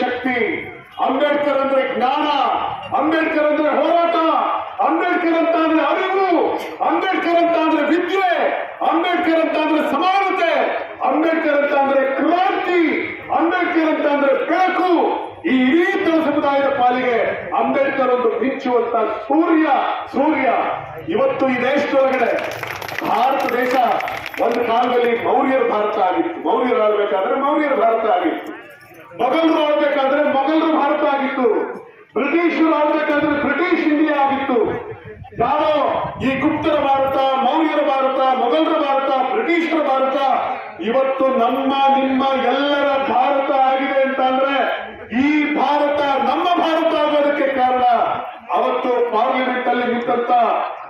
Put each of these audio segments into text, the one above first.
ಶಕ್ತಿ. ಅಂಬೇಡ್ಕರ್ ಅಂದ್ರೆ ಜ್ಞಾನ, ಅಂಬೇಡ್ಕರ್ ಅಂದ್ರೆ ಹೋರಾಟ, ಅಂಬೇಡ್ಕರ್ ಅಂತ ಅಂದ್ರೆ ಅರಿವು, ಅಂಬೇಡ್ಕರ್ ಅಂತ ಅಂದ್ರೆ ವಿದ್ಯೆ, ಅಂಬೇಡ್ಕರ್ ಅಂತ ಅಂದ್ರೆ ಸಮಾನತೆ, ಅಂಬೇಡ್ಕರ್ ಅಂತ ಅಂದ್ರೆ ಕ್ರಾಂತಿ, ಅಂಬೇಡ್ಕರ್ ಅಂತ ಅಂದ್ರೆ ಬೆಳಕು. ಈ ಇಡೀ ಸಮುದಾಯದ ಪಾಲಿಗೆ ಅಂಬೇಡ್ಕರ್ ಒಂದು ಮಿಂಚುವಂತ ಸೂರ್ಯ ಸೂರ್ಯ. ಇವತ್ತು ಈ ದೇಶದೊಳಗಡೆ ಭಾರತ ದೇಶ ಒಂದು ಕಾಲದಲ್ಲಿ ಮೌರ್ಯರ ಭಾರತ ಆಗಿತ್ತು. ಮೌರ್ಯರು ಆಗ್ಬೇಕಾದ್ರೆ ಮೌರ್ಯರ ಭಾರತ ಆಗಿತ್ತು. ಮೊಘಲರು ಆಳ್ಬೇಕಾದ್ರೆ ಮೊಘಲರು ಭಾರತ ಆಗಿತ್ತು. ಬ್ರಿಟಿಷರು ಆಳ್ಬೇಕಾದ್ರೆ ಬ್ರಿಟಿಷ್ ಇಂಡಿಯಾ ಆಗಿತ್ತು. ಯಾರೋ ಈ ಗುಪ್ತರ ಭಾರತ, ಮೌರ್ಯರ ಭಾರತ, ಮೊಘಲರ ಭಾರತ, ಬ್ರಿಟಿಷರ ಭಾರತ, ಇವತ್ತು ನಮ್ಮ, ನಿಮ್ಮ ಎಲ್ಲರ ಭಾರತ ಆಗಿದೆ ಅಂತ ಅಂದ್ರೆ ಈ ಭಾರತ ನಮ್ಮ ಭಾರತ ಆಗೋದಕ್ಕೆ ಕಾರಣ. ಅವತ್ತು ಪಾರ್ಲಿಮೆಂಟ್ ಅಲ್ಲಿ ನಿಂತಂತ,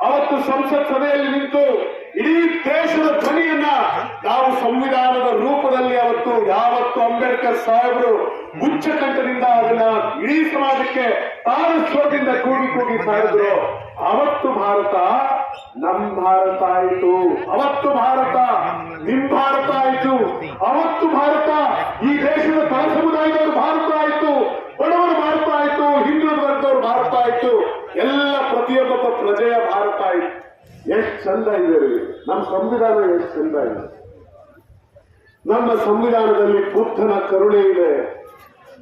ಅವತ್ತು ಸಂಸತ್ ಸಭೆಯಲ್ಲಿ ನಿಂತು ಇಡೀ ದೇಶದ ಧ್ವನಿಯನ್ನ ನಾವು ಸಂವಿಧಾನದ ರೂಪದಲ್ಲಿ ಅವತ್ತು ಯಾವತ್ತು ಅಂಬೇಡ್ಕರ್ ಸಾಹೇಬರು ಉಚ್ಚಕಂಠದಿಂದ ಅದನ್ನ ಇಡೀ ಸಮಾಜಕ್ಕೆ ತಾರಸ್ವರದಿಂದ ಕೂಗಿ ಕೂಗಿ ಸಾರಿದ್ರು. ಅವತ್ತು ಭಾರತ ನಮ್ ಭಾರತ ಆಯಿತು. ಅವತ್ತು ಭಾರತ ನಿಮ್ ಭಾರತ ಆಯಿತು. ಅವತ್ತು ಭಾರತ ಈ ದೇಶದ ತಳ ಸಮುದಾಯದವರು ಭಾರತ ಆಯಿತು. ಬಡವರು ಭಾರತ ಆಯಿತು. ಹಿಂದುಳಿದ ವರ್ಗದವರು ಭಾರತ ಆಯಿತು. ಎಲ್ಲ ಪ್ರತಿಯೊಬ್ಬ ಪ್ರಜೆಯ ಭಾರತ ಆಯಿತು. ಎಷ್ಟು ಚಂದ ಇದೆ ನಮ್ಮ ಸಂವಿಧಾನ ಎಷ್ಟು ಚಂದ ಇದೆ. ನಮ್ಮ ಸಂವಿಧಾನದಲ್ಲಿ ಬುದ್ಧನ ಕರುಣೆ ಇದೆ.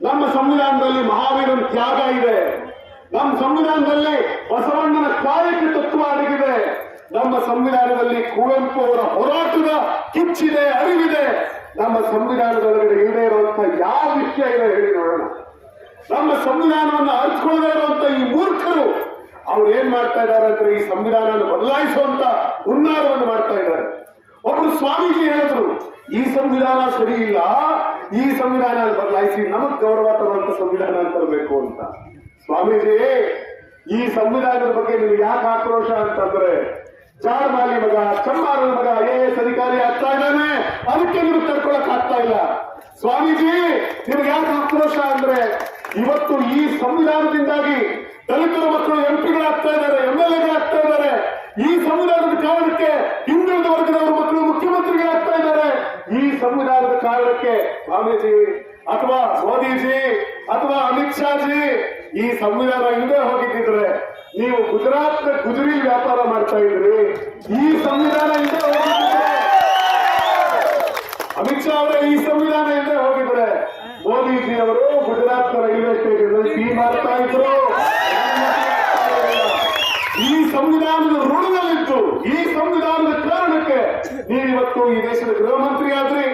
ನಮ್ಮ ಸಂವಿಧಾನದಲ್ಲಿ ಮಹಾವೀರನ ತ್ಯಾಗ ಇದೆ. ನಮ್ಮ ಸಂವಿಧಾನದಲ್ಲಿ ಬಸವಣ್ಣನ ಕಾಯಕ ತತ್ವ ಅಡಗಿದೆ. ನಮ್ಮ ಸಂವಿಧಾನದಲ್ಲಿ ಕುವೆಂಪು ಅವರ ಹೋರಾಟದ ಕಿಚ್ಚಿದೆ, ಅರಿವಿದೆ. ನಮ್ಮ ಸಂವಿಧಾನದೊಳಗಡೆ ಇಲ್ಲದೆ ಇರುವಂತ ಯಾವ ವಿಷಯ ಇದೆ ಹೇಳಿ ನೋಡೋಣ. ನಮ್ಮ ಸಂವಿಧಾನವನ್ನು ಅರ್ಥಕೊಳ್ಳದೇ ಇರುವಂತ ಈ ಮೂರ್ಖರು, ಅವ್ರು ಏನ್ ಮಾಡ್ತಾ ಇದ್ದಾರೆ ಅಂದ್ರೆ ಈ ಸಂವಿಧಾನವನ್ನು ಬದಲಾಯಿಸುವಂತ ಹುನ್ನಾರವನ್ನು ಮಾಡ್ತಾ ಇದ್ದಾರೆ. ಒಬ್ರು ಸ್ವಾಮೀಜಿ ಹೇಳಿದ್ರು ಈ ಸಂವಿಧಾನ ಸರಿ ಇಲ್ಲ ಈ ಸಂವಿಧಾನ ಬದಲಾಯಿಸಿ ನಮಗ್ ಗೌರವ ತರುವಂತ ಸಂವಿಧಾನ ತರಬೇಕು ಅಂತ. ಸ್ವಾಮೀಜಿ, ಈ ಸಂವಿಧಾನದ ಬಗ್ಗೆ ನಿಮ್ಗೆ ಯಾಕೆ ಆಕ್ರೋಶ ಅಂತಂದ್ರೆ ಚಾರ್ಮಾಲಿ ಮಗ ಚಂಬಾರ ಮಗ ಏ ಅಧಿಕಾರಿ ಆಗ್ತಾ ಇದ್ದಾನೆ, ಅದಕ್ಕೆ ನೀವು ತಡ್ಕೊಳಕ್ ಆಗ್ತಾ ಇಲ್ಲ. ಸ್ವಾಮೀಜಿ, ನಿಮ್ಗೆ ಯಾಕೆ ಆಕ್ರೋಶ ಅಂದ್ರೆ, ಇವತ್ತು ಈ ಸಂವಿಧಾನದಿಂದಾಗಿ ದಲಿತರ ಮಕ್ಕಳು ಎಂಪಿಗಳಾಗ್ತಾ ಇದ್ದಾರೆ ಎಂ ಎಲ್ ಎಗಳಾಗ್ತಾ ಇದ್ದಾರೆ ಈ ಸಂವಿಧಾನದ ಕಾರಣಕ್ಕೆ ಹಿಂದುಳಿದ ವರ್ಗದವರ ಮಕ್ಕಳು ಮುಖ್ಯಮಂತ್ರಿಗಳಾಗ್ತಾ ಇದ್ದಾರೆ ಈ ಕಾರಣಕ್ಕೆ ಸ್ವಾಮೀಜಿ ಅಥವಾ ಮೋದಿಜಿ ಅಥವಾ ಅಮಿತ್ ಶಾಜಿ ಈ ಸಂವಿಧಾನ ಹಿಂದೆ ಹೋಗಿದ್ದಿದ್ರೆ ನೀವು ಗುಜರಾತ್ ಗುಜರಿ ವ್ಯಾಪಾರ ಮಾಡ್ತಾ ಇದ್ರಿ. ಈ ಸಂವಿಧಾನ ಹಿಂದೆ ಹೋಗಿದ್ರೆ ಅಮಿತ್ ಶಾ ಅವರೇ ಈ ಸಂವಿಧಾನ ಹಿಂದೆ ಹೋಗಿದ್ರೆ ಮೋದಿಜಿ ಅವರು ಗುಜರಾತ್ ರೈಲ್ವೆ ಸ್ಟೇಷನ್ ಟೀ ಮಾಡ್ತಾ ಇದ್ರು. ಈ ಸಂವಿಧಾನದ ಋಣದಲ್ಲಿತ್ತು ಈ ಸಂವಿಧಾನದ ಕಾರಣಕ್ಕೆ ನೀವಿವತ್ತು ಈ ದೇಶದ ಗೃಹ ಮಂತ್ರಿ ಆದ್ರಿ.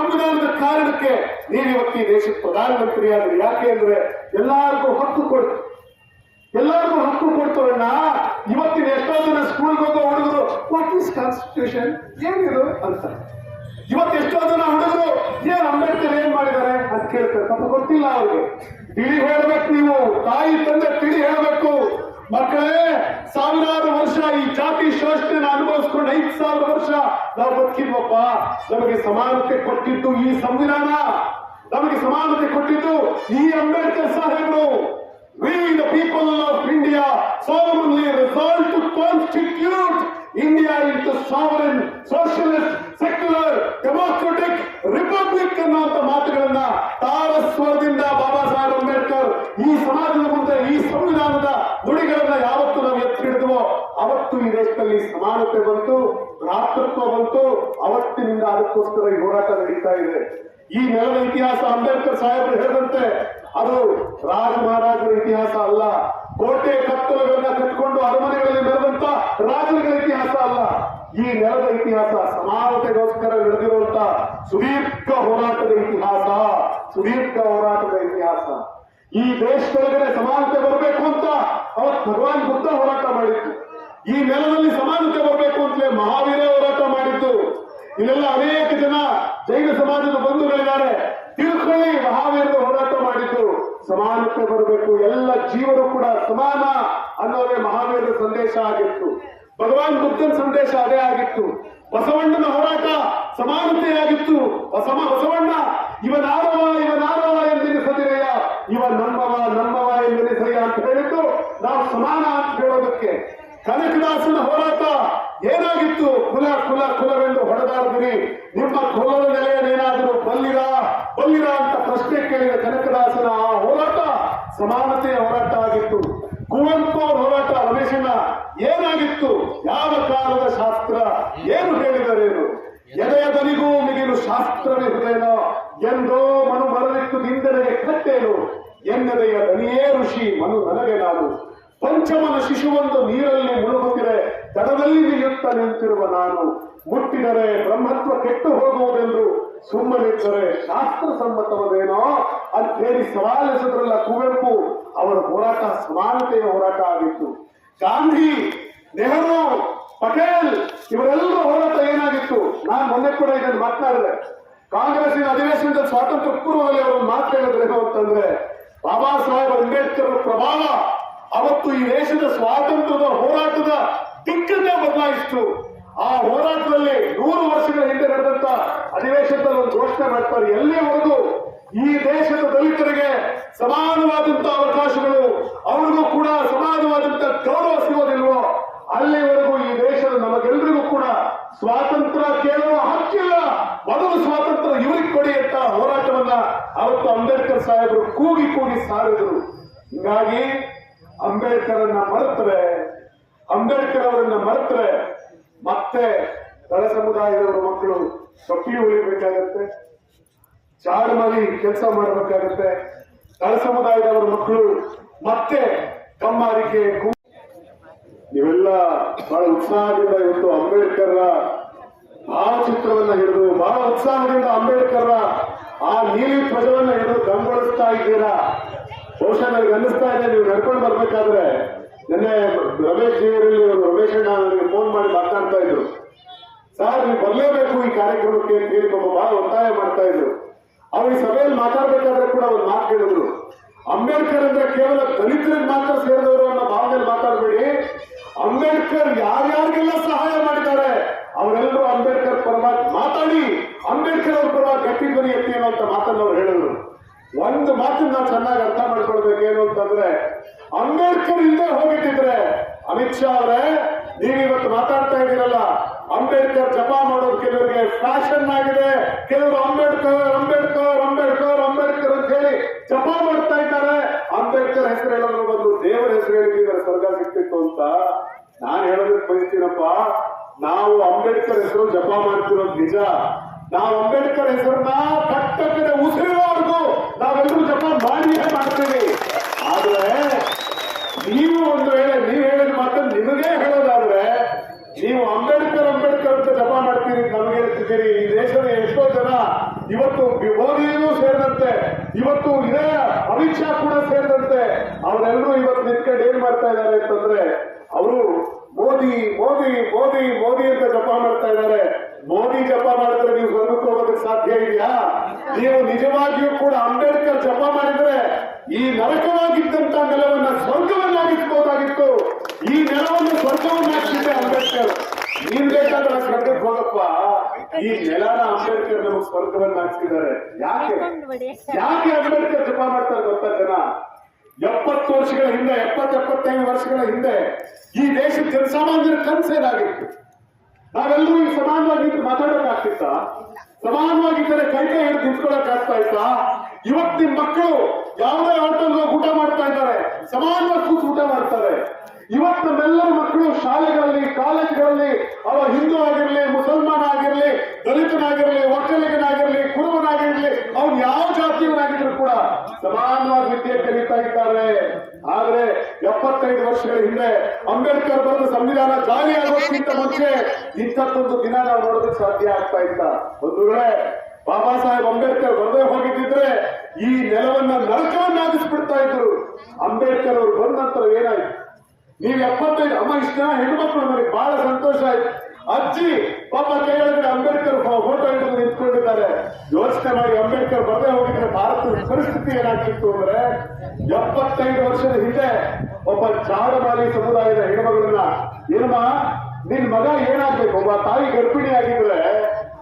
ಸಂವಿಧಾನದ ಕಾರಣಕ್ಕೆ ನೀವಿವತ್ತು ಈ ದೇಶದ ಪ್ರಧಾನಮಂತ್ರಿ ಆದ್ರೆ ಯಾಕೆ ಅಂದ್ರೆ ಎಲ್ಲರಿಗೂ ಹಕ್ಕು ಕೊಡ್ತು ಎಲ್ಲರಿಗೂ ಹಕ್ಕು ಕೊಡ್ತವಣ್ಣ ಇವತ್ತಿನ ಎಷ್ಟೋ ಜನ ಸ್ಕೂಲ್ಗೆ ಹೋಗೋ ಹುಡುಗರು ವಾಟ್ ಈಸ್ ಕಾನ್ಸ್ಟಿಟ್ಯೂಷನ್ ಏನಿದು? ಅಂತ. ಇವತ್ತು ಎಷ್ಟೋ ಜನ ಹುಡುಗರು, ಏನ್ ಅಂಬೇಡ್ಕರ್ ಏನ್ ಮಾಡಿದ್ದಾರೆ? ಅಂತ ಕೇಳ್ತಾರೆ. ಪಾಪ ಗೊತ್ತಿಲ್ಲ ಅವ್ರಿಗೆ. ತಿಳಿ ಹೇಳ್ಬೇಕು ನೀವು. ತಾಯಿ, ತಂದೆ, ತಿಳಿ ಹೇಳ್ಬೇಕು. ಮಕ್ಕಳೇ ಸಾವಿರಾರು ವರ್ಷ ಈ ಜಾತಿ ಶೋಷಣೆನ ಅನುಭವಿಸ್ಕೊಂಡು ಐದು ಸಾವಿರ ವರ್ಷ ನಾವು ಬದುಕಿದ್ವಪ್ಪ. ನಮಗೆ ಸಮಾನತೆ ಕೊಟ್ಟಿದ್ದು ಈ ಸಂವಿಧಾನ. ನಮಗೆ ಸಮಾನತೆ ಕೊಟ್ಟಿದ್ದು ಈ ಅಂಬೇಡ್ಕರ್ ಸಾಹೇಬರು. We, the people of India, solemnly resolve to constitute India into sovereign, socialist, secular, democratic republic ಅನ್ನುವಂತ ಮಾತುಗಳನ್ನ ತಾರಸ್ವರದಿಂದ ಬಾಬಾ ಸಾಹೇಬ್ ಅಂಬೇಡ್ಕರ್ ಈ ಸಮಾಜದ ಮುಂದೆ ಈ ಸಂವಿಧಾನದ ನುಡಿಗಳನ್ನ ಯಾವತ್ತು ನಾವು ಎತ್ತಿ ಅವತ್ತು ಈ ದೇಶದಲ್ಲಿ ಸಮಾನತೆ ಬಂತು ಭ್ರಾತೃತ್ವ ಬಂತು. ಅವತ್ತಿನಿಂದ ಅದಕ್ಕೋಸ್ಕರ ಈ ಹೋರಾಟ ನಡೀತಾ ಇದೆ. ಈ ನೆಲದ ಇತಿಹಾಸ ಅಂಬೇಡ್ಕರ್ ಸಾಹೇಬರು ಹೇಳಿದಂತೆ ಅದು ರಾಜ ಮಹಾರಾಜರ ಇತಿಹಾಸ ಅಲ್ಲ. ಕೋಟೆ ಕತ್ತಲುಗಳನ್ನ ಕಟ್ಟಿಕೊಂಡು ಅರಮನೆಗಳಲ್ಲಿ ನಡೆದಂತ ರಾಜರುಗಳ ಇತಿಹಾಸ ಅಲ್ಲ. ಈ ನೆಲದ ಇತಿಹಾಸ ಸಮಾನತೆಗೋಸ್ಕರ ನಡೆದಿರುವಂತ ಸುದೀರ್ಘ ಹೋರಾಟದ ಇತಿಹಾಸ, ಸುದೀರ್ಘ ಹೋರಾಟದ ಇತಿಹಾಸ. ಈ ದೇಶದೊಳಗಡೆ ಸಮಾನತೆ ಬರಬೇಕು ಅಂತ ಅವತ್ತು ಭಗವಾನ್ ಬುದ್ಧ ಹೋರಾಟ ಮಾಡಿತ್ತು ಈ ನೆಲದಲ್ಲಿ ಸಮಾನತೆ ಬರಬೇಕು ಅಂತಲೇ ಮಹಾವೀರ ಹೋರಾಟ ಮಾಡಿತ್ತು ಇಲ್ಲೆಲ್ಲ ಅನೇಕ ಜನ ಜೈನ ಸಮಾಜದ ಬಂಧುಗಳಿದ್ದಾರೆ. ತಿಳ್ಕೊಳ್ಳಿ ಮಹಾವೀರರು ಹೋರಾಟ ಮಾಡಿದ್ದು ಸಮಾನತೆ ಬರಬೇಕು, ಎಲ್ಲ ಜೀವರು ಕೂಡ ಸಮಾನ ಅನ್ನೋದೇ ಮಹಾವೀರರ ಸಂದೇಶ ಆಗಿತ್ತು. ಭಗವಾನ್ ಬುದ್ಧನ ಸಂದೇಶ ಅದೇ ಆಗಿತ್ತು. ಬಸವಣ್ಣನ ಹೋರಾಟ ಸಮಾನತೆಯಾಗಿತ್ತು. ಬಸವ, ಬಸವಣ್ಣ ಇವನಾರವ ಇವನಾರವ ಎಂದೆನಿಸದಿರಯ್ಯ ಇವ ನಮ್ಮವ ನಮ್ಮವ ಎಂದೆನಿಸಯ್ಯ ಅಂತ ಹೇಳಿದ್ದು ನಾವು ಸಮಾನ ಅಂತ ಹೇಳೋದಕ್ಕೆ. ಕನಕದಾಸನ ಹೋರಾಟ ಏನಾಗಿತ್ತು? ಕುಲ ಕುಲ, ಕುಲವೆಂದು ಹೊಡೆದಾಡಿದಿರಿ. ನಿಮ್ಮ ಕುಲದ ನೆಲೆಯನ್ನೇನಾದರೂ ಬಲ್ಲಿರ ಬಲ್ಲಿರ ಅಂತ ಪ್ರಶ್ನೆ ಕೇಳಿದ ಕನಕದಾಸನ ಆ ಹೋರಾಟ ಸಮಾನತೆಯ ಹೋರಾಟ ಆಗಿತ್ತು. ಕುವೆಂಪು ಹೋರಾಟ, ರಮೇಶಣ್ಣ, ಏನಾಗಿತ್ತು? ನಿಂತಿರುವ ನಾನು ಮುಟ್ಟಿದರೆ ಬ್ರಹ್ಮತ್ವ ಕೆಟ್ಟು ಹೋಗುವುದೆಂದು ಸುಮ್ಮನಿದ್ದರೆ ಶಾಸ್ತ್ರ ಸಮ್ಮತವದೇನೋ ಅಂತ ಹೇಳಿ ಸವಾಲೆಸದ್ರಲ್ಲ ಕುವೆಂಪು, ಅವರ ಹೋರಾಟ ಸಮಾನತೆಯ ಹೋರಾಟ ಆಗಿತ್ತು. ಗಾಂಧಿ, ನೆಹರು, ಪಟೇಲ್ ಇವರೆಲ್ಲರ ಹೋರಾಟ ಏನಾಗಿತ್ತು? ನಾನು ಮೊನ್ನೆ ಕೂಡ ಇದನ್ನು ಮಾತನಾಡಿದೆ. ಕಾಂಗ್ರೆಸ್ಸಿನ ಅಧಿವೇಶನದ ಸ್ವಾತಂತ್ರ್ಯ ಪೂರ್ವದಲ್ಲಿ ಅವರು ಏನು ಅಂತಂದ್ರೆ, ಬಾಬಾ ಸಾಹೇಬ್ ಅಂಬೇಡ್ಕರ್ ಪ್ರಭಾವ, ಅವತ್ತು ಈ ದೇಶದ ಸ್ವಾತಂತ್ರ್ಯದ ಹೋರಾಟದ ದಿಕ್ಕನ್ನೇ ಬದಲಾಯಿಸ್ತು. ಆ ಹೋರಾಟದಲ್ಲಿ ನೂರು ವರ್ಷಗಳ ಹಿಂದೆ ನಡೆದಂತ ಅಧಿವೇಶನದಲ್ಲಿ ಒಂದು ಘೋಷಣೆ ಮಾಡ್ತಾರೆ. ಎಲ್ಲಿವರೆಗೂ ಈ ದೇಶದ ದಲಿತರಿಗೆ ಸಮಾನವಾದಂತಹ ಅವಕಾಶಗಳು, ಅವ್ರಿಗೂ ಕೂಡ ಸಮಾನವಾದಂತಹ ಗೌರವ ಸಿಗೋದಿಲ್ವೋ, ಅಲ್ಲಿವರೆಗೂ ಈ ದೇಶದ ನಮಗೆಲ್ಲರಿಗೂ ಕೂಡ ಸ್ವಾತಂತ್ರ್ಯ ಕೇಳುವ ಹಕ್ಕಿಲ್ಲ. ಮೊದಲು ಸ್ವಾತಂತ್ರ್ಯ ಇವರಿಗೆ ಕೊಡಿ ಅಂತ ಹೋರಾಟವನ್ನ ಅವತ್ತು ಅಂಬೇಡ್ಕರ್ ಸಾಹೇಬರು ಕೂಗಿ ಕೂಗಿ ಸಾರಿದರು. ಹೀಗಾಗಿ ಅಂಬೇಡ್ಕರನ್ನ ಮರೆತರೆ. ಅಂಬೇಡ್ಕರ್ ಅವರನ್ನ ಮರೆತರೆ ಮತ್ತೆ ದಳ ಸಮುದಾಯದವರ ಮಕ್ಕಳು ಕಪ್ಪಿ ಉಳಿಬೇಕಾಗತ್ತೆ ಚಾರ್ಮಲಿ ಕೆಲಸ ಮಾಡಬೇಕಾಗತ್ತೆ ದಳ ಸಮುದಾಯದವರ ಮಕ್ಕಳು ಮತ್ತೆ ಕಮ್ಮಾರಿಕೆ ನೀವೆಲ್ಲ ಬಹಳ ಉತ್ಸಾಹದಿಂದ ಇವತ್ತು ಅಂಬೇಡ್ಕರ್ ಭಾವಚಿತ್ರವನ್ನ ಹಿಡಿದು, ಬಹಳ ಉತ್ಸಾಹದಿಂದ ಅಂಬೇಡ್ಕರ್ ಆ ನೀಲಿ ಧ್ವಜವನ್ನ ಹಿಡಿದು ಕಂಗೊಳಿಸ್ತಾ ಇದ್ದೀರಾ? ಬಹುಶಃ ನನಗೆ ಅನ್ನಿಸ್ತಾ ಇದೆ, ನೀವು ನಡ್ಕೊಂಡು ಬರ್ಬೇಕಾದ್ರೆ ನಿನ್ನೆ ರಮೇಶ್ ಜಿಯವರಲ್ಲಿ ಒಂದು ರಮೇಶ್ ಅಣ್ಣ ಫೋನ್ ಮಾಡಿ ಮಾತಾಡ್ತಾ ಇದ್ರು. ಸರ್, ನೀವು ಬರಲೇಬೇಕು ಈ ಕಾರ್ಯಕ್ರಮಕ್ಕೆ ಅಂತ ಹೇಳಿ ಪಾಪ ಬಹಳ ಒತ್ತಾಯ ಮಾಡ್ತಾ ಇದ್ರು. ಅವ್ರಿಗೆ ಈ ಸಭೆಯಲ್ಲಿ ಮಾತಾಡ್ಬೇಕಾದ್ರೆ ಕೂಡ ಒಂದು ಮಾತು ಹೇಳಿದ್ರು ಅಂಬೇಡ್ಕರ್ ಅಂದ್ರೆ ಕೇವಲ ದಲಿತರಿಗೆ ಮಾತ್ರ ಸೇರಿದವರು ಅನ್ನೋ ಭಾವನೆಯಲ್ಲಿ ಮಾತಾಡಬೇಡಿ. ಅಂಬೇಡ್ಕರ್ ಯಾರ್ಯಾರಿಗೆಲ್ಲ ಸಹಾಯ ಮಾಡಿದ್ದಾರೆ, ಅವರೆಲ್ಲರೂ ಅಂಬೇಡ್ಕರ್ ಪರವಾಗಿ ಮಾತಾಡಿ, ಅಂಬೇಡ್ಕರ್ ಅವ್ರ ಪರವಾಗಿ ಗಟ್ಟಿ ಧ್ವನಿ ಎತ್ತಿ ಅಂತ ಮಾತನ್ನು ಅವ್ರು ಹೇಳಿದ್ರು. ಒಂದು ಮಾತನ್ನ ನಾನು ಚೆನ್ನಾಗಿ ಅರ್ಥ ಅಂತಂದ್ರೆ ಅಂಬೇಡ್ಕರ್ ಇಲ್ಲದೆ ಹೋಗಿದ್ದಿದ್ರೆ ಅಮಿತ್ ಶಾ ಅವರೇ ನೀವಿವತ್ತು ಮಾತಾಡ್ತಾ ಇದ್ದೀರಲ್ಲ, ಅಂಬೇಡ್ಕರ್ ಜಪ ಮಾಡೋದು ಕೆಲವರಿಗೆ ಫ್ಯಾಷನ್ ಆಗಿದೆ. ಕೆಲವರು ಅಂಬೇಡ್ಕರ್ ಅಂಬೇಡ್ಕರ್ ಅಂಬೇಡ್ಕರ್ ಅಂಬೇಡ್ಕರ್ ಅಂತ ಹೇಳಿ ಜಪ ಮಾಡ್ತಾ ಇದ್ದಾರೆ. ಅಂಬೇಡ್ಕರ್ ಹೆಸರು ಹೇಳೋದ್ರ ಬಂದು ದೇವರ ಹೆಸರು ಹೇಳಿದ್ದಾರೆ ಸ್ವರ್ಗ ಸಿಕ್ತಿತ್ತು ಅಂತ ನಾನು ಹೇಳೋದಕ್ಕೆ ಬಯಸ್ತೀನಪ್ಪ. ನಾವು ಅಂಬೇಡ್ಕರ್ ಹೆಸರು ಜಪ ಮಾಡ್ತಿರೋದು ನಿಜ. ನಾವು ಅಂಬೇಡ್ಕರ್ ಹೆಸರನ್ನ ಕಟ್ಟ ಉಸಿರುವವರೆಗೂ ನಾವೆಲ್ಲರೂ ಜಪ ಮಾಡಿಯೇ ಮಾಡ್ತೀವಿ. ಆದ್ರೆ ನೀವು ಒಂದು ವೇಳೆ ನೀವು ಹೇಳಿದ ಮಾತ್ರ ನಿಮಗೆ ಹೇಳೋದಾದ್ರೆ, ನೀವು ಅಂಬೇಡ್ಕರ್ ಅಂಬೇಡ್ಕರ್ ಅಂತ ಜಪ ಮಾಡ್ತೀರಿ ನಮ್ಗೆ ಹೇಳ್ತಿದ್ದೀರಿ. ಈ ದೇಶದ ಎಷ್ಟೋ ಜನ ಇವತ್ತು ಮೋದಿಯೂ ಸೇರಿದಂತೆ, ಇವತ್ತು ಇದೇ ಅಮಿತ್ ಶಾ ಕೂಡ ಸೇರಿದಂತೆ, ಅವರೆಲ್ಲರೂ ಇವತ್ತು ನಿಂತ್ಕೊಂಡು ಏನ್ ಮಾಡ್ತಾ ಇದ್ದಾರೆ ಅಂತಂದ್ರೆ, ಅವರು ಮೋದಿ ಮೋದಿ ಮೋದಿ ಮೋದಿ ಅಂತ ಜಪ ಮಾಡ್ತಾ ಇದ್ದಾರೆ ಮೋದಿ ಜಪ ಮಾಡಿದ್ರೆ ನೀವು ಸ್ವರ್ಗಕ್ಕೆ ಹೋಗೋದಕ್ಕೆ ಸಾಧ್ಯ ಇದೆಯಾ ನೀವು ನಿಜವಾಗಿಯೂ ಕೂಡ ಅಂಬೇಡ್ಕರ್ ಜಪ ಮಾಡಿದ್ರೆ ಈ ನರಕವಾಗಿದ್ದಂತ ನೆಲವನ್ನ ಸ್ವರ್ಗವನ್ನಾಗಿಸಬಹುದಾಗಿತ್ತು ಈ ನೆಲವನ್ನು ಸ್ವರ್ಗವನ್ನಾಗಿಸಿದ್ದೆ ಅಂಬೇಡ್ಕರ್ ನೀನ್ ಬೇಕಾದ್ರೆ ಆ ಸ್ವರ್ಗಕ್ಕೆ ಹೋಗಪ್ಪ ಈ ನೆಲನ ಅಂಬೇಡ್ಕರ್ ನಮಗೆ ಸ್ವರ್ಗವನ್ನಾಗಿಸಿದ್ದಾರೆ ಯಾಕೆ? ಯಾಕೆ ಅಂಬೇಡ್ಕರ್ ಜಪ ಮಾಡ್ತಾರೆ ಗೊತ್ತಾ ಜನ? ಎಪ್ಪತ್ತು ವರ್ಷಗಳ ಹಿಂದೆ ಎಪ್ಪತ್ ಎಪ್ಪತ್ತೈದು ವರ್ಷಗಳ ಹಿಂದೆ ಈ ದೇಶದ ಜನಸಾಮಾನ್ಯರ ಕನಸೇನಾಗಿತ್ತು ನಾವೆಲ್ಲರೂ ಈ ಸಮಾನವಾಗಿ ಮಾತಾಡೋಕ್ಕಾಗ್ತಿತ್ತ ಸಮಾನವಾಗಿದ್ದರೆ ಕೈ ಕೈ ಹಿಡಿದು ನಿಂತ್ಕೊಳ್ಳಕ್ ಆಗ್ತಾ ಇತ್ತ? ಇವತ್ತು ನಿಮ್ ಮಕ್ಕಳು ಯಾವುದೇ ಹೋಟೆಲ್ ಊಟ ಮಾಡ್ತಾ ಇದ್ದಾರೆ. ಸಮಾನವಾಗಿ ಕೂತು ಊಟ ಮಾಡ್ತಾರೆ. ಇವತ್ತು ನಮ್ಮೆಲ್ಲರ ಮಕ್ಕಳು ಶಾಲೆಗಳಲ್ಲಿ, ಕಾಲೇಜುಗಳಲ್ಲಿ, ಅವ ಹಿಂದೂ ಆಗಿರಲಿ, ಮುಸಲ್ಮಾನ ಆಗಿರಲಿ, ದಲಿತನಾಗಿರಲಿ ಒಕ್ಕಲಿಗನಾಗಿರಲಿ ಕುರುಬನಾಗಿರಲಿ ಅವ್ನು ಯಾವ ಜಾತಿಯವನಾಗಿದ್ರು ಕೂಡ ಸಮಾನವಾಗಿ ವಿದ್ಯೆ ಕಲಿತಾ ಇದ್ದಾರೆ. ಆದ್ರೆ ಎಪ್ಪತ್ತೈದು ವರ್ಷಗಳ ಹಿಂದೆ ಅಂಬೇಡ್ಕರ್ ಬರೆದ ಸಂವಿಧಾನ ಜಾರಿ ಆಗೋಕ್ಕಿಂತ ಮುಂಚೆ ಇಂಥದ್ದೊಂದು ದಿನ ನಾವು ನೋಡೋದಕ್ಕೆ ಸಾಧ್ಯ ಆಗ್ತಾ ಇತ್ತ ಒಂದು ವೇಳೆ ಬಾಬಾ ಸಾಹೇಬ್ ಅಂಬೇಡ್ಕರ್ ಬರದೇ ಹೋಗಿದ್ದಿದ್ರೆ ಈ ನೆಲವನ್ನ ನರಕವನ್ನಾಗಿಸ್ಬಿಡ್ತಾ ಇದ್ರು ಅಂಬೇಡ್ಕರ್ ಅವರು ಬಂದ ನಂತರ ಏನಾಯ್ತು? ನೀವು ಎಪ್ಪತ್ತೈದು, ಅಮ್ಮ, ಇಷ್ಟ ಜನ ಹೆಣ್ಮಕ್ಳು ನನಗೆ ಬಹಳ ಸಂತೋಷ ಆಯ್ತು. ಅಜ್ಜಿ, ಪಾಪ ಕೈಯೊಳಗಡೆ ಅಂಬೇಡ್ಕರ್ ಫೋಟೋ ಹಿಡಿದು ನಿಂತ್ಕೊಂಡಿದ್ದಾರೆ. ಯೋಚನೆ ಮಾಡಿ, ಅಂಬೇಡ್ಕರ್ ಬರದೇ ಹೋಗಿದ್ರೆ ಭಾರತದ ಪರಿಸ್ಥಿತಿ ಏನಾಗ್ತಿತ್ತು ಅಂದ್ರೆ, ಎಪ್ಪತ್ತೈದು ವರ್ಷದ ಹಿಂದೆ ಒಬ್ಬ ಚಾಡಮಾಲಿ ಸಮುದಾಯದ ಹೆಣ್ಮಗಳನ್ನ ಏನಮ್ಮ, ನಿನ್ ಮಗ ಏನಾಗ್ಬೇಕು? ಒಬ್ಬ ತಾಯಿ ಗರ್ಭಿಣಿ ಆಗಿದ್ರೆ,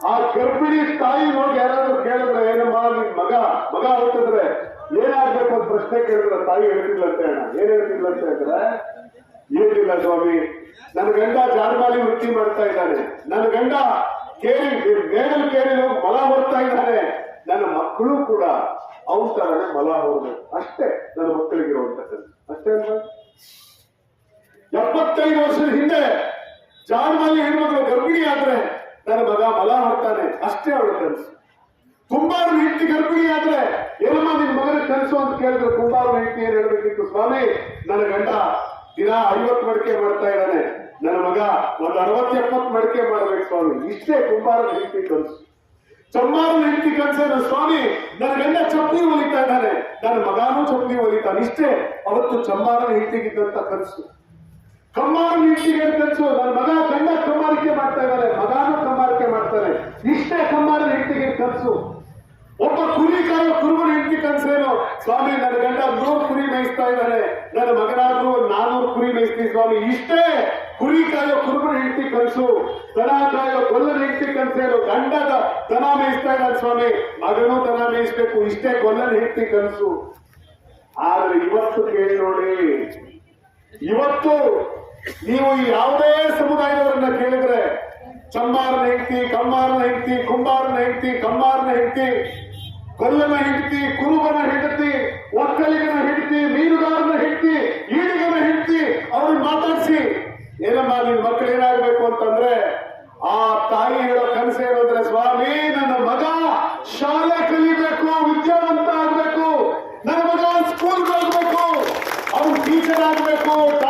ಆ ಗರ್ಭಿಣಿ ತಾಯಿ ನೋಡಿ ಯಾರಾದ್ರೂ ಕೇಳಿದ್ರೆ, ಏನಮ್ಮ, ನಿನ್ ಮಗ ಮಗ ಹುಟ್ಟಿದ್ರೆ ಏನಾಗ್ಬೇಕು ಅಂತ ಪ್ರಶ್ನೆ ಕೇಳಿದ್ರೆ ತಾಯಿ ಹೇಳ್ತಿದ್ಲಂತೆ ಅಣ್ಣ. ಏನ್ ಹೇಳ್ತಿಲ್ಲಂತೆ ಅಂದ್ರೆ ಏನಿಲ್ಲ ಸ್ವಾಮಿ. ನನ್ನ ಗಂಡ ಜಾರ್ಮಾಲಿ ವೃತ್ತಿ ಮಾಡ್ತಾ ಇದ್ದಾನೆ. ನನ್ನ ಗಂಡ ಕೇರಿ, ಮೇಡಲ್ ಕೇರಿ ಮಲ ಹೊರ್ತಾ ಇದ್ದಾನೆ. ನನ್ನ ಮಕ್ಕಳು ಕೂಡ ಅವನ ತರನೇ ಮಲ ಹೊರಬೇಕು ಅಷ್ಟೇ ನನ್ನ ಮಕ್ಕಳಿಗಿರುವಂತದ್ದು ಅಷ್ಟೇ ಅಲ್ವಾ? ಎಪ್ಪತ್ತೈದು ವರ್ಷದ ಹಿಂದೆ ಜಾನ್ಮಾಲಿ ಹೆಣ್ಮಕ್ಳು ಗರ್ಭಿಣಿ ಆದ್ರೆ ನನ್ನ ಮಗ ಮಲ ಹೊರ್ತಾನೆ ಅಷ್ಟೇ ಅವಳ ಕನಸು. ಕುಂಬಾರ ಹೆಂಡತಿ ಗರ್ಭಿಣಿ ಆದ್ರೆ ಏನಮ್ಮ ನಿನ್ ಮಗನ ಕನಸು ಅಂತ ಕೇಳಿದ್ರೆ ಕುಂಬಾರ ಹೆಂಡತಿ ಏನ್ ಹೇಳ್ಬೇಕಿತ್ತು ಸ್ವಾಮಿ? ನನ್ನ ಗಂಡ ದಿನ ಐವತ್ತು ಮಡಿಕೆ ಮಾಡ್ತಾ ಇದ್ದಾನೆ. ನನ್ನ ಮಗ, ಒಂದು ಅರವತ್ತು ಎಪ್ಪತ್ತು ಮಡಿಕೆ ಮಾಡ್ಬೇಕು ಸ್ವಾಮಿ. ಇಷ್ಟೇ ಕುಂಬಾರ ಹೆಂಡತಿ ಕನಸು. ಚಂಬಾರ ಹೆಂಡತಿ ಕನಸೇನು ಸ್ವಾಮಿ ನನ್ನ ಗಂಡ ಚಪ್ಪಲಿ ಹೊಲಿತಾ ಇದ್ದಾನೆ. ನನ್ನ ಮಗನೂ ಚಪ್ಪಲಿ ಹೊಲಿತಾನೆ. ಇಷ್ಟೇ, ಅವತ್ತು ಚಂಬಾರ ಹೆಂಡತಿಗಿದ್ದಂತ ಕನಸು. ಕಮ್ಮಾರ ಹೆಂಡತಿಗೆ ಕನಸು. ನನ್ನ ಮಗ ಗಂಡ ಕಮ್ಮಾರಿಕೆ ಮಾಡ್ತಾ ಇದ್ದಾನೆ. ಮಗನೂ ಕಮ್ಮಾರಿಕೆ ಮಾಡ್ತಾನೆ. ಇಷ್ಟೇ ಕಮ್ಮಾರ ಹೆಂಡತಿಗೆ ಕನಸು ಒಬ್ಬ ಕುರಿ ಕಾಯೋ ಕುರುಬನ ಹೆಂಡತಿ ಕನಸೇನು ಸ್ವಾಮಿ, ನನ್ನ ಗಂಡ ನೂರು ಕುರಿ ಮೇಯಿಸ್ತಾ ಇದ್ದಾನೆ. ನನ್ನ ಮಗನಾದ್ರೂ ನಾನೂರು ಕುರಿ ಮೇಯಿಸ್ತೀನಿ ಸ್ವಾಮಿ. ಇಷ್ಟೇ ಕುರಿ ಕಾಯೋ ಕುರುಬನ ಹೆಂಡತಿ ಕನಸು, ದನ ಕಾಯೋ ಗೊಲ್ಲನ ಹೆಂಡತಿ ಕನಸೇನು ಗಂಡದ ತನ ಮೇಯಿಸ್ತಾ ಇದ್ದಾನೆ ಸ್ವಾಮಿ. ಮಗನೂ ತನ ಮೇಯಿಸ್ಬೇಕು, ಇಷ್ಟೇ ಗೊಲ್ಲನ ಹೆಂಡತಿ ಕನಸು. ಆದ್ರೆ ಇವತ್ತು ಕೇಳಿ ನೋಡಿ, ಇವತ್ತು ನೀವು ಯಾವುದೇ ಸಮುದಾಯದವರನ್ನ ಕೇಳಿದ್ರೆ, ಚಮ್ಮಾರನ ಹೆಂಡತಿ, ಕಮ್ಮಾರನ ಹೆಂಡತಿ, ಕುಂಬಾರನ ಹೆಂಡತಿ, ಕಮ್ಮಾರನ ಹೆಂಡತಿ ಕೊಲ್ಲನ ಹೆಂಡತಿ, ಕುರುಬನ ಹೆಂಡತಿ, ಒಕ್ಕಲಿಗನ ಹೆಂಡತಿ, ಮೀನುಗಾರನ ಹೆಂಡತಿ ಈಡಿಗನ ಹೆಂಡತಿ, ಅವ್ರನ್ನ ಮಾತಾಡಿಸಿ. ಏನಮ್ಮ, ನಿನ್ ಮಕ್ಕಳು ಏನಾಗಬೇಕು ಅಂತಂದ್ರೆ, ಆ ತಾಯಿ ಹೇಳೋ ಕನಸು ಏನಂದ್ರೆ ಸ್ವಾಮಿ, ನನ್ನ ಮಗ ಶಾಲೆ ಕಲಿಬೇಕು, ವಿದ್ಯಾವಂತ ಆಗ್ಬೇಕು. ನನ್ನ ಮಗ ಸ್ಕೂಲ್ ಹೋಗ್ಬೇಕು. ಅವ್ನು ಟೀಚರ್ ಆಗ್ಬೇಕು